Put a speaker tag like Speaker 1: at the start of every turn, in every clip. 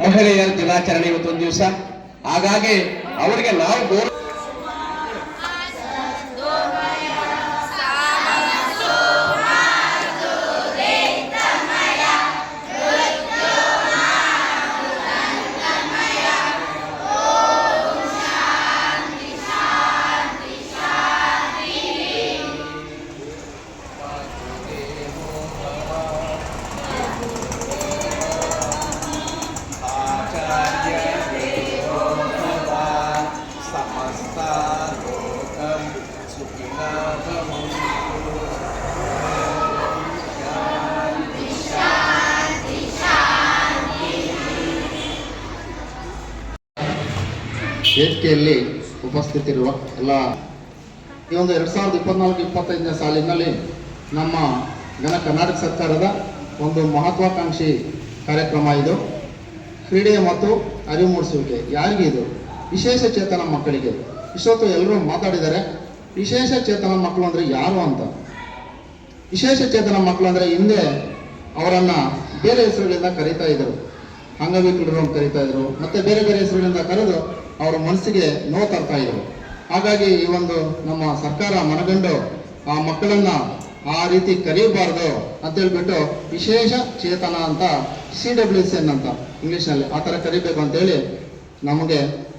Speaker 1: ಮಹಿಳೆಯರ ದಿನಾಚರಣೆ ಇವತ್ತೊಂದು ದಿವಸ. ಹಾಗಾಗಿ ಅವರಿಗೆ ನಾವು ಗೌರವ
Speaker 2: ವೇದಿಕೆಯಲ್ಲಿ ಉಪಸ್ಥಿತಿರುವ ಎಲ್ಲ ಈ ಒಂದು ಎರಡು ಸಾವಿರದ ಇಪ್ಪತ್ನಾಲ್ಕು, ಇಪ್ಪತ್ತೈದನೇ ಸಾಲಿನಲ್ಲಿ ನಮ್ಮ ಘನ ಕರ್ನಾಟಕ ಸರ್ಕಾರದ ಒಂದು ಮಹತ್ವಾಕಾಂಕ್ಷಿ ಕಾರ್ಯಕ್ರಮ ಇದು. ಕ್ರೀಡೆ ಮತ್ತು ಅರಿವು ಮೂಡಿಸುವಿಕೆ. ಯಾರಿಗಿದು ವಿಶೇಷ ಚೇತನ ಮಕ್ಕಳಿಗೆ. ಇಷ್ಟೊತ್ತು ಎಲ್ಲರೂ ಮಾತಾಡಿದ್ದಾರೆ. ವಿಶೇಷ ಚೇತನ ಮಕ್ಕಳು ಅಂದರೆ ಯಾರು ಅಂತ? ವಿಶೇಷ ಚೇತನ ಮಕ್ಕಳು ಅಂದರೆ ಹಿಂದೆ ಅವರನ್ನು ಬೇರೆ ಹೆಸರುಗಳಿಂದ ಕರೀತಾ ಇದ್ದರು. ಅಂಗವಿಕಲರು ಅಂತ ಕರೀತಾ ಇದ್ರು ಮತ್ತೆ ಬೇರೆ ಬೇರೆ ಹೆಸರುಗಳಿಂದ ಕರೆದು ಅವರ ಮನಸ್ಸಿಗೆ ನೋವು ತರ್ತಾ ಇದ್ರು. ಹಾಗಾಗಿ ಈ ಒಂದು ನಮ್ಮ ಸರ್ಕಾರ ಮನಗಂಡು ಆ ಮಕ್ಕಳನ್ನ ಆ ರೀತಿ ಕರೀಬಾರ್ದು ಅಂತ ಹೇಳ್ಬಿಟ್ಟು ವಿಶೇಷ ಚೇತನ ಅಂತ ಸಿ ಡಬ್ಲ್ಯೂ ಸಿ ಎನ್ ಅಂತ ಇಂಗ್ಲಿಷ್ನಲ್ಲಿ ಆ ಥರ ಕರಿಬೇಕು ಅಂತೇಳಿ ನಮಗೆ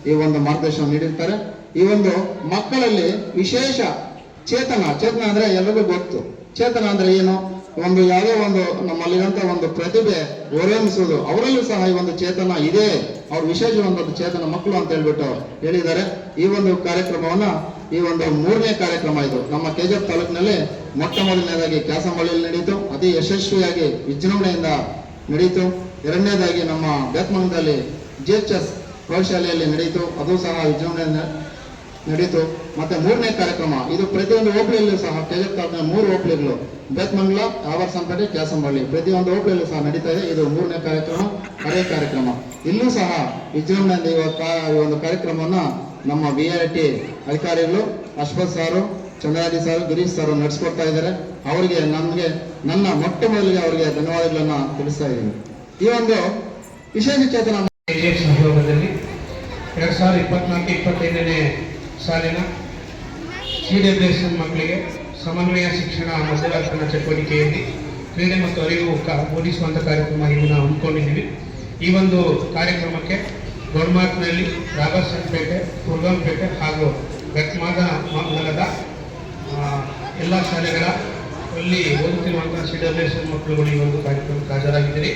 Speaker 2: ಈ ಒಂದು ಮಾರ್ಗದರ್ಶನ ನೀಡಿರ್ತಾರೆ. ಈ ಒಂದು ಮಕ್ಕಳಲ್ಲಿ ವಿಶೇಷ ಚೇತನ ಚೇತನ ಅಂದ್ರೆ ಎಲ್ಲರಿಗೂ ಗೊತ್ತು. ಚೇತನ ಅಂದ್ರೆ ಏನು? ಒಂದು ಯಾವುದೇ ಒಂದು ನಮ್ಮಲ್ಲಿರುವಂತ ಒಂದು ಪ್ರತಿಭೆ ಹೊರಹೊಮ್ಮಿಸುವುದು ಅವರಲ್ಲೂ ಸಹ ಈ ಒಂದು ಚೇತನ ಇದೆ. ಅವ್ರ ವಿಶೇಷವಾದ ಚೇತನ ಮಕ್ಕಳು ಅಂತ ಹೇಳ್ಬಿಟ್ಟು ಹೇಳಿದ್ದಾರೆ. ಈ ಒಂದು ಕಾರ್ಯಕ್ರಮವನ್ನ, ಈ ಒಂದು ಮೂರನೇ ಕಾರ್ಯಕ್ರಮ ಇದು. ನಮ್ಮ ಕೆಜಪ್ ತಾಲೂಕಿನಲ್ಲಿ ಮೊಟ್ಟ ಮೊದಲನೇದಾಗಿ ಕ್ಯಾಸಂಬಳ್ಳಿಯಲ್ಲಿ ನಡೆಯಿತು ಅತಿ ಯಶಸ್ವಿಯಾಗಿ ವಿಜೃಂಭಣೆಯಿಂದ ನಡೆಯಿತು ಎರಡನೇದಾಗಿ ನಮ್ಮ ಬೇತ್ಮಂಗದಲ್ಲಿ ಜಿ ಎಚ್ ಎಸ್ ಪ್ರೌಢಶಾಲೆಯಲ್ಲಿ ನಡೆಯಿತು ಅದು ಸಹ ವಿಜೃಂಭಣೆಯಿಂದ ನಡೀತು. ಮತ್ತೆ ಮೂರನೇ ಕಾರ್ಯಕ್ರಮ, ಇದು ಪ್ರತಿಯೊಂದು ಹೋಬಳಿಯಲ್ಲೂ ಸಹ ಕೆಜೆಪ್ ತಾಲೂಕಿನ ಮೂರು ಹೋಬಳಿಗಳು. ಬೇತ್ಮಂಗ್ಲ ಆವರ್ಸಂಪೇಟೆ ಕ್ಯಾಸಂಬಳ್ಳಿ ಪ್ರತಿಯೊಂದು ಹೋಬಳಿಯಲ್ಲೂ ಸಹ ನಡೀತಾ ಇದೆ. ಇದು ಮೂರನೇ ಕಾರ್ಯಕ್ರಮ ಹಳೆ ಕಾರ್ಯಕ್ರಮ. ಇಲ್ಲೂ ಸಹ ವಿಜೃಂಭಣೆಯಿಂದ ಈ ಒಂದು ಕಾರ್ಯಕ್ರಮವನ್ನು ನಮ್ಮ ಬಿ ಆರ್ ಟಿ ಅಧಿಕಾರಿಗಳು, ಅಶ್ವಥ್ ಸಾರು ಚಂದ್ರಾಜಿ ಸಾರು, ಗಿರೀಶ್ ಸಾರು ನಡೆಸ್ಕೊಡ್ತಾ ಇದ್ದಾರೆ. ಅವರಿಗೆ ನಮಗೆ, ನನ್ನ ಮೊಟ್ಟ ಮೊದಲಿಗೆ ಅವರಿಗೆ ಧನ್ಯವಾದಗಳನ್ನು ತಿಳಿಸ್ತಾ ಇದ್ದೀನಿ. ಈ ಒಂದು ವಿಶೇಷ ಚೇತನ
Speaker 3: ಸಹಯೋಗದಲ್ಲಿ ಎರಡು ಸಾವಿರದ ಇಪ್ಪತ್ನಾಲ್ಕು, ಇಪ್ಪತ್ತೈದನೇ ಸಾಲಿನ ಸಿ ಮಕ್ಕಳಿಗೆ ಸಮನ್ವಯ ಶಿಕ್ಷಣ ಮಧ್ಯವಾಸನ ಚಟುವಟಿಕೆಯಲ್ಲಿ ಕ್ರೀಡೆ ಮತ್ತು ಅರಿವು ಮೂಡಿಸುವಂಥ ಕಾರ್ಯಕ್ರಮ ನಾವು ಹಮ್ಮಿಕೊಂಡಿದ್ದೀವಿ. ಈ ಒಂದು ಕಾರ್ಯಕ್ರಮಕ್ಕೆ ಗೌರ್ಮಾರ್ಕ್ನಲ್ಲಿ ರಾಬರ್ಸನ್ಪೇಟೆ ಕುರ್ಗಂಪೇಟೆ ಹಾಗೂ ಗಟ್ಮಾದ ಮಂಗಲದ ಎಲ್ಲ ಶಾಲೆಗಳ ಅಲ್ಲಿ ಓದುತ್ತಿರುವಂತಹ ಸಿ ಮಕ್ಕಳುಗಳು ಈ ಒಂದು ಕಾರ್ಯಕ್ರಮಕ್ಕೆ ಹಾಜರಾಗಿದ್ದೀರಿ.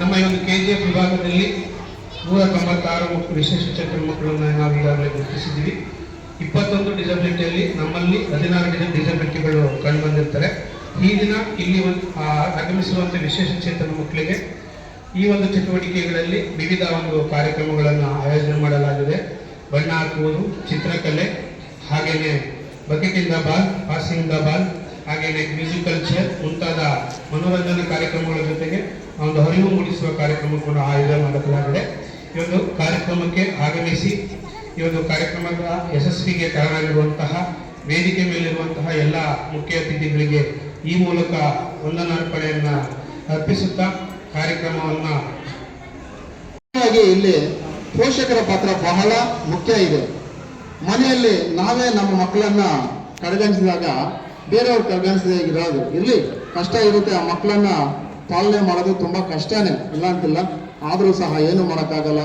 Speaker 3: ನಮ್ಮ ಈ ಒಂದು ಕೆ ಜಿ ಎಫ್ ವಿಭಾಗದಲ್ಲಿ ನೂರ ತೊಂಬತ್ತಾರು ವಿಶೇಷ ಚೇತನ ಮಕ್ಕಳನ್ನು ನಾವು ಈಗಾಗಲೇ ಗುರುತಿಸಿದ್ದೀವಿ. ಇಪ್ಪತ್ತೊಂದು ಡಿಸಬಿಲಿಟಿಯಲ್ಲಿ ನಮ್ಮಲ್ಲಿ ಹದಿನಾರು ಜನ ಡಿಸಬಿಲಿಟಿಗಳು ಕಂಡುಬಂದಿರ್ತಾರೆ. ಈ ದಿನ ಇಲ್ಲಿ ಒಂದು ವಿಶೇಷ ಚೇತನ ಮಕ್ಕಳಿಗೆ ಈ ಒಂದು ಚಟುವಟಿಕೆಗಳಲ್ಲಿ ವಿವಿಧ ಒಂದು ಕಾರ್ಯಕ್ರಮಗಳನ್ನು ಆಯೋಜನೆ ಮಾಡಲಾಗಿದೆ. ಬಣ್ಣ ಹಾಕುವುದು, ಚಿತ್ರಕಲೆ ಹಾಗೆಯೇ ಬಕೆಟಿಂದ ಬಾಲ್ ಪಾಸಿಂಗ್ ದ ಬಾಲ್ ಹಾಗೆಯೇ ಮ್ಯೂಸಿಕಲ್ ಚೇರ್ ಮುಂತಾದ ಮನೋರಂಜನಾ ಕಾರ್ಯಕ್ರಮಗಳ ಜೊತೆಗೆ ಒಂದು ಅರಿವು ಮೂಡಿಸುವ ಕಾರ್ಯಕ್ರಮ ಕೂಡ ಆಯೋಜನೆ ಮಾಡಲಾಗಿದೆ. ಈ ಒಂದು ಕಾರ್ಯಕ್ರಮಕ್ಕೆ ಆಗಮಿಸಿ, ಈ ಒಂದು ಕಾರ್ಯಕ್ರಮದ ಯಶಸ್ವಿಗೆ ಕಾರಣವಾಗಿರುವಂತಹ ವೇದಿಕೆ ಮೇಲಿರುವಂತಹ ಎಲ್ಲ ಮುಖ್ಯ ಅತಿಥಿಗಳಿಗೆ ಈ ಮೂಲಕ ವಂದನಾರ್ಪಣೆಯನ್ನ ಅರ್ಪಿಸುತ್ತಾ ಕಾರ್ಯಕ್ರಮವನ್ನ
Speaker 2: ಹಾಗಾಗಿ ಇಲ್ಲಿ ಪೋಷಕರ ಪಾತ್ರ ಬಹಳ ಮುಖ್ಯ ಇದೆ. ಮನೆಯಲ್ಲಿ ನಾವೇ ನಮ್ಮ ಮಕ್ಕಳನ್ನ ಕಡೆಗಣಿಸಿದಾಗ ಬೇರೆಯವ್ರು ಕಡೆಗಣಿಸದೇ ಇರೋದು. ಇಲ್ಲಿ ಕಷ್ಟ ಇರುತ್ತೆ, ಆ ಮಕ್ಕಳನ್ನ ಪಾಲನೆ ಮಾಡೋದು ತುಂಬಾ ಕಷ್ಟನೇ, ಇಲ್ಲ ಅಂತಿಲ್ಲ. ಆದರೂ ಸಹ ಏನು ಮಾಡೋಕ್ಕಾಗಲ್ಲ.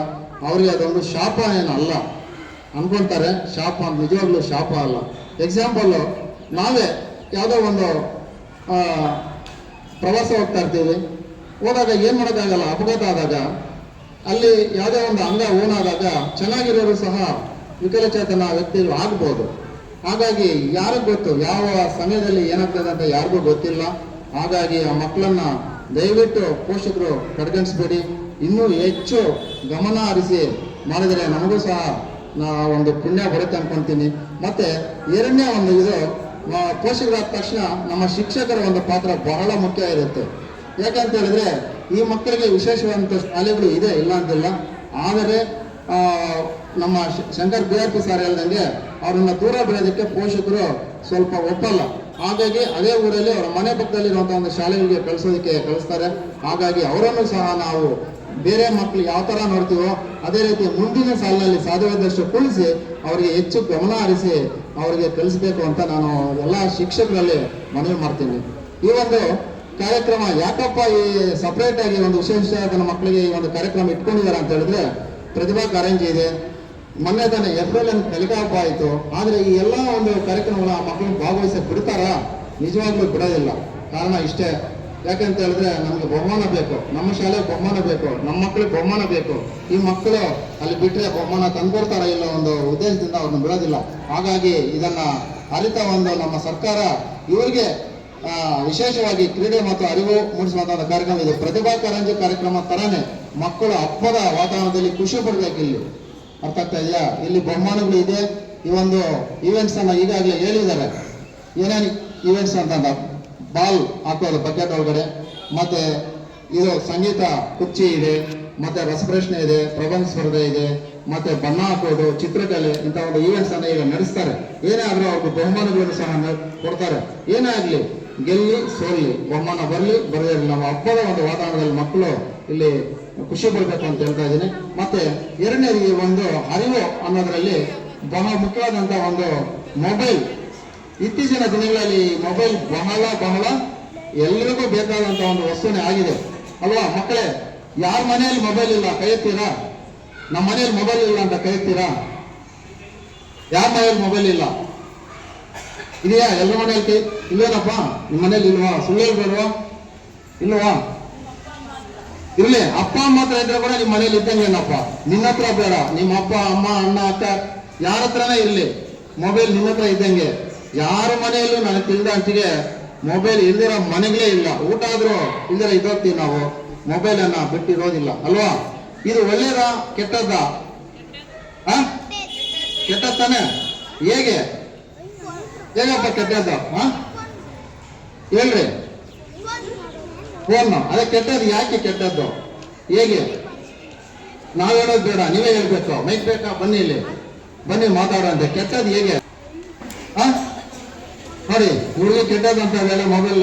Speaker 2: ಅವರಿಗೆ ಅದೊಂದು ಶಾಪ ಏನಲ್ಲ. ಅನ್ಕೊಂತಾರೆ, ಶಾಪ ನಿಜವಾಗ್ಲೂ ಶಾಪ ಅಲ್ಲ. ಎಕ್ಸಾಂಪಲ್ಲು ನಾವೇ ಯಾವುದೋ ಒಂದು ಪ್ರವಾಸ ಹೋಗ್ತಾ ಇರ್ತೀವಿ. ಹೋದಾಗ ಏನು ಮಾಡೋಕ್ಕಾಗಲ್ಲ? ಅಪಘಾತ ಆದಾಗ, ಅಲ್ಲಿ ಯಾವುದೇ ಒಂದು ಅಂಗ ಓನಾದಾಗ ಚೆನ್ನಾಗಿರೋರು ಸಹ ವಿಕಲಚೇತನ ವ್ಯಕ್ತಿಗಳು ಆಗ್ಬೋದು. ಹಾಗಾಗಿ ಯಾರಿಗೂ ಗೊತ್ತು? ಯಾವ ಸಮಯದಲ್ಲಿ ಏನಾಗ್ತದೆ ಅಂತ ಯಾರಿಗೂ ಗೊತ್ತಿಲ್ಲ. ಹಾಗಾಗಿ ಆ ಮಕ್ಕಳನ್ನ ದಯವಿಟ್ಟು ಪೋಷಕರು ಕಡೆಗಣಿಸ್ಬೇಡಿ. ಇನ್ನೂ ಹೆಚ್ಚು ಗಮನ ಹರಿಸಿ ಮಾಡಿದರೆ ನಮಗೂ ಸಹ ನಾ ಒಂದು ಪುಣ್ಯ ಬರುತ್ತೆ ಅನ್ಕೊಂತೀನಿ. ಮತ್ತೆ ಎರಡನೇ ಒಂದು ಇದು ಪೋಷಕರಾದ ತಕ್ಷಣ ನಮ್ಮ ಶಿಕ್ಷಕರ ಒಂದು ಪಾತ್ರ ಬಹಳ ಮುಖ್ಯ ಇರುತ್ತೆ. ಯಾಕಂತ ಹೇಳಿದ್ರೆ ಈ ಮಕ್ಕಳಿಗೆ ವಿಶೇಷವಾದಂಥ ಶಾಲೆಗಳು ಇದೆ, ಇಲ್ಲ ಅಂತಿಲ್ಲ. ಆದರೆ ನಮ್ಮ ಶಂಕರ್ ಬಿಆರ್ಪಿ ಸರ್ ಹೇಳ್ದಂಗೆ ಅವ್ರನ್ನ ದೂರ ಬೆಳೆಯೋದಕ್ಕೆ ಪೋಷಕರು ಸ್ವಲ್ಪ ಒಪ್ಪಲ್ಲ. ಹಾಗಾಗಿ ಅದೇ ಊರಲ್ಲಿ ಅವರ ಮನೆ ಪಕ್ಕದಲ್ಲಿರುವಂಥ ಒಂದು ಶಾಲೆಗಳಿಗೆ ಕಳಿಸೋದಕ್ಕೆ ಕಳಿಸ್ತಾರೆ. ಹಾಗಾಗಿ ಅವರನ್ನು ಸಹ ನಾವು ಬೇರೆ ಮಕ್ಕಳು ಯಾವ ಥರ ನೋಡ್ತೀವೋ ಅದೇ ರೀತಿ ಮುಂದಿನ ಸಾಲಿನಲ್ಲಿ ಸಾಧ್ಯವಾದಷ್ಟು ಕುಳಿಸಿ ಅವರಿಗೆ ಹೆಚ್ಚು ಗಮನ ಹರಿಸಿ ಅವರಿಗೆ ಕಲಿಸಬೇಕು ಅಂತ ನಾನು ಎಲ್ಲ ಶಿಕ್ಷಕರಲ್ಲಿ ಮನವಿ ಮಾಡ್ತೀನಿ. ಈ ಒಂದು ಕಾರ್ಯಕ್ರಮ ಯಾಕಪ್ಪ ಈ ಸಪರೇಟ್ ಆಗಿ ಒಂದು ವಿಶೇಷ ಮಕ್ಕಳಿಗೆ ಈ ಒಂದು ಕಾರ್ಯಕ್ರಮ ಇಟ್ಕೊಂಡಿದ್ದಾರೆ ಅಂತ ಹೇಳಿದ್ರೆ ಪ್ರತಿಭಾ ಕಾರಂಜಿ ಇದೆ. ಮೊನ್ನೆ ತಾನೆ ಏಪ್ರಿಲ್ ಅಂತ ಆಯಿತು. ಆದರೆ ಈ ಎಲ್ಲ ಒಂದು ಕಾರ್ಯಕ್ರಮಗಳ ಮಕ್ಕಳು ಭಾಗವಹಿಸಿ ಬಿಡ್ತಾರಾ? ನಿಜವಾಗ್ಲೂ ಬಿಡೋದಿಲ್ಲ. ಕಾರಣ ಇಷ್ಟೇ. ಯಾಕಂತ ಹೇಳಿದ್ರೆ ನಮಗೆ ಬಹುಮಾನ ಬೇಕು. ನಮ್ಮ ಶಾಲೆಗೆ ಬಹುಮಾನ ಬೇಕು. ನಮ್ಮ ಮಕ್ಕಳಿಗೆ ಬಹುಮಾನ ಬೇಕು. ಈ ಮಕ್ಕಳು ಅಲ್ಲಿ ಬಿಟ್ಟರೆ ಬಹುಮಾನ ತಂದ್ಕೊಡ್ತಾರ ಇಲ್ಲ ಒಂದು ಉದ್ದೇಶದಿಂದ ಅವ್ರನ್ನ ಬಿಡೋದಿಲ್ಲ. ಹಾಗಾಗಿ ಇದನ್ನ ಅರಿತ ಒಂದು ನಮ್ಮ ಸರ್ಕಾರ ಇವರಿಗೆ ವಿಶೇಷವಾಗಿ ಕ್ರೀಡೆ ಮತ್ತು ಅರಿವು ಮೂಡಿಸುವಂತಹ ಕಾರ್ಯಕ್ರಮ ಇದು. ಪ್ರತಿಭಾ ಕಾರಂಜಿ ಕಾರ್ಯಕ್ರಮ ತರಾನೇ ಮಕ್ಕಳು ಹಬ್ಬದ ವಾತಾವರಣದಲ್ಲಿ ಖುಷಿ ಪಡ್ಬೇಕು ಇಲ್ಲಿ. ಅರ್ಥ ಆಗ್ತಾ ಇದೆಯಾ? ಇಲ್ಲಿ ಬಹುಮಾನಗಳು ಇದೆ. ಈ ಒಂದು ಈವೆಂಟ್ಸ್ ಅನ್ನ ಈಗಾಗಲೇ ಹೇಳಿದ್ದಾರೆ. ಏನೇನು ಈವೆಂಟ್ಸ್ ಅಂತಂದ ಬಾಲ್ ಹಾಕೋದು ಬಕೆಟ್ ಒಳಗಡೆ, ಮತ್ತೆ ಇದು ಸಂಗೀತ, ಕುರ್ಚಿ ಇದೆ, ಮತ್ತೆ ರಸಪ್ರಶ್ನೆ ಇದೆ, ಪ್ರಬಂಧ ಸ್ಪರ್ಧೆ ಇದೆ, ಮತ್ತೆ ಬಣ್ಣ ಹಾಕೋದು, ಚಿತ್ರಕಲೆ, ಇಂಥ ಒಂದು ಈವೆಂಟ್ಸ್ ಅನ್ನ ಈಗ ನಡೆಸ್ತಾರೆ. ಏನೇ ಆದ್ರೂ ಅವ್ರಿಗೆ ಬಹುಮಾನಗಳನ್ನು ಸಹ ಕೊಡ್ತಾರೆ. ಏನೇ ಆಗ್ಲಿ, ಗೆಲ್ಲಿ, ಸೋಲ್ಲಿ, ಬಹುಮಾನ ಬರಲಿ ಬರದೇ ನಮ್ಮ ಹಬ್ಬದ ಒಂದು ವಾತಾವರಣದಲ್ಲಿ ಮಕ್ಕಳು ಇಲ್ಲಿ ಖುಷಿ ಪಡ್ಬೇಕು ಅಂತ ಹೇಳ್ತಾ ಇದ್ದೀನಿ. ಮತ್ತೆ ಎರಡನೇ ಒಂದು ಅರಿವು ಅನ್ನೋದರಲ್ಲಿ ಬಹಳ ಮುಖ್ಯವಾದಂತ ಒಂದು ಮೊಬೈಲ್. ಇತ್ತೀಚಿನ ದಿನಗಳಲ್ಲಿ ಮೊಬೈಲ್ ಬಹಳ ಬಹಳ ಎಲ್ರಿಗೂ ಬೇಕಾದಂತ ಒಂದು ವಸ್ತುನೇ ಆಗಿದೆ. ಅಲ್ವಾ ಮಕ್ಕಳೇ, ಯಾರ ಮನೆಯಲ್ಲಿ ಮೊಬೈಲ್ ಇಲ್ಲ ಕೈ ಎತ್ತೀರಾ ನಮ್ಮ ಮನೆಯಲ್ಲಿ ಮೊಬೈಲ್ ಇಲ್ಲ ಅಂತ ಕೈ ಎತ್ತೀರಾ ಯಾರ ಮನೆಯಲ್ಲಿ ಮೊಬೈಲ್ ಇಲ್ಲ? ಇದೆಯಾ ಎಲ್ಲರ ಮನೆಯಲ್ಲಿ ಕೈ ಇಲ್ವೇನಪ್ಪ ನಿಮ್ಮ ಮನೇಲಿ ಇಲ್ವಾ? ಸುಳ್ಳು ಹೇಳ್ಬೇಡವಾ? ಇಲ್ವಾ? ಇರ್ಲಿ, ಅಪ್ಪ, ಅಮ್ಮ ಹತ್ರ ಇದ್ರೆ ಕೂಡ ನಿಮ್ಮ ಮನೇಲಿ ಇದ್ದಂಗೇನಪ್ಪ ನಿನ್ನ ಹತ್ರ ಬೇಡ. ನಿಮ್ಮ ಅಪ್ಪ, ಅಮ್ಮ, ಅಣ್ಣ, ಅಕ್ಕ, ಯಾರ ಹತ್ರನೇ ಇರ್ಲಿ ಮೊಬೈಲ್ ನಿನ್ನ ಹತ್ರ ಇದ್ದಂಗೆ. ಯಾರ ಮನೆಯಲ್ಲೂ ನನಗೆ ತಿಳಿದ ಅಂತಿಗೆ ಮೊಬೈಲ್ ಇಲ್ದಿರೋ ಮನೆಗಳೇ ಇಲ್ಲ. ಊಟ ಆದ್ರೂ ಇಲ್ದಿರ ಇದ್ದೋಗ್ತೀವಿ ನಾವು. ಮೊಬೈಲ್ ಅನ್ನ ಬಿಟ್ಟಿರೋದಿಲ್ಲ. ಅಲ್ವಾ? ಇದು ಒಳ್ಳೇದಾ ಕೆಟ್ಟದ್ದ? ಕೆಟ್ಟದ್ ತಾನೆ? ಹೇಗೆ? ಹೇಗಪ್ಪ ಕೆಟ್ಟದ್ದು? ಹಾ ಹೇಳ್ರಿ. ಫೋನ್. ಅದೇ ಕೆಟ್ಟದ್ದು ಯಾಕೆ ಕೆಟ್ಟದ್ದು? ಹೇಗೆ? ನಾವು ಹೇಳೋದು ಬೇಡ, ನೀವೇ ಹೇಳ್ಬೇಕು. ಮೈಕ್ ಬೇಕಾ? ಬನ್ನಿ ಇಲ್ಲಿ. ಬನ್ನಿ ಮಾತಾಡೋಂತೆ ಕೆಟ್ಟದ್ದು ಹೇಗೆ? ಆ? ನೋಡಿ ಹುಡುಗಿ ಅಂತ ಹೇಳಿ ಮೊಬೈಲ್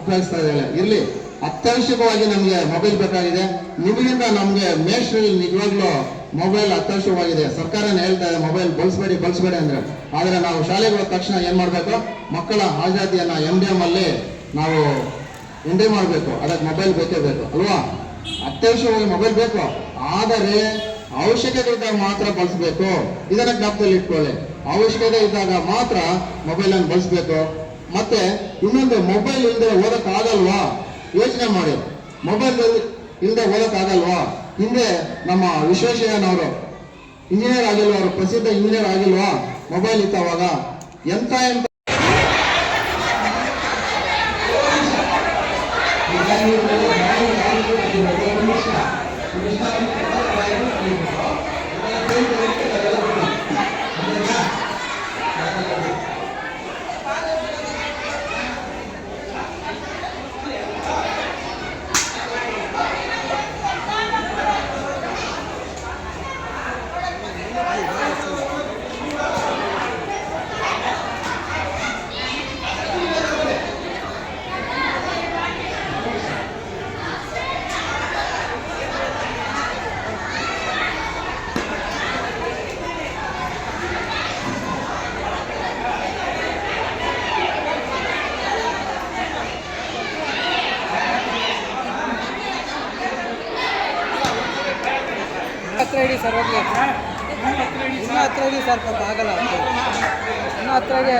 Speaker 2: ಉಪಯೋಗಿಸ್ತಾ ಇದ್ದಾಳೆ ಇರಲಿ, ಅತ್ಯವಶ್ಯಕವಾಗಿ ನಮಗೆ ಮೊಬೈಲ್ ಬೇಕಾಗಿದೆ. ನಿಮಗಿಂತ ನಮಗೆ ಮೇಷ್ಟ್ರಲ್ಲಿ ನಿಜವಾಗ್ಲೂ ಮೊಬೈಲ್ ಅತ್ಯವಶ್ಯಕವಾಗಿದೆ. ಸರ್ಕಾರನೇ ಹೇಳ್ತಾ ಇದೆ ಮೊಬೈಲ್ ಬಳಸಬೇಡಿ ಬಳಸಬೇಡಿ ಅಂದ್ರೆ. ಆದರೆ ನಾವು ಶಾಲೆಗೆ ಹೋದ ತಕ್ಷಣ ಏನು ಮಾಡಬೇಕು? ಮಕ್ಕಳ ಹಾಜಾತಿಯನ್ನು ಎಂ ಡಿ ಎಂ ಅಲ್ಲಿ ನಾವು ಎಂಟ್ರಿ ಮಾಡಬೇಕು. ಅದಕ್ಕೆ ಮೊಬೈಲ್ ಬೇಕೇ ಬೇಕು, ಅಲ್ವಾ? ಅತ್ಯವಶ್ಯವಾಗಿ ಮೊಬೈಲ್ ಬೇಕು. ಆದರೆ ಅವಶ್ಯಕತೆ ಮಾತ್ರ ಬಳಸಬೇಕು. ಇದನ್ನ ಜ್ಞಾಪಕದಲ್ಲಿ ಇಟ್ಕೊಳ್ಳಿ. ಅವಶ್ಯಕತೆ ಇದ್ದಾಗ ಮಾತ್ರ ಮೊಬೈಲ್ ಅನ್ನು ಬಳಸಬೇಕು. ಮತ್ತೆ ಇನ್ನೊಂದು ಮೊಬೈಲ್ ಇಲ್ಲದೆ ಓದಕ್ ಆಗಲ್ವಾ ಯೋಚನೆ ಮಾಡಿ. ಮೊಬೈಲ್ ಇಲ್ಲದೆ ಓದಕ್ ಆಗಲ್ವಾ ಹಿಂದೆ ನಮ್ಮ ವಿಶ್ವೇಶ್ವರಯ್ಯನವರು ಇಂಜಿನಿಯರ್ ಆಗಿಲ್ವಾ? ಅವರು ಪ್ರಸಿದ್ಧ ಇಂಜಿನಿಯರ್ ಆಗಿಲ್ವಾ? ಮೊಬೈಲ್ ಇತ್ತವಾಗ. ಎಂತ ಎಂತ?
Speaker 4: ಇಡಿ ಸರ್ ಹೋಗ್ಲಿ ಇನ್ನೂ ಹತ್ರ ಇಡಿ ಸರ್ ಪಾಪ ಆಗಲ್ಲ ಇನ್ನೂ ಹತ್ರಗೆ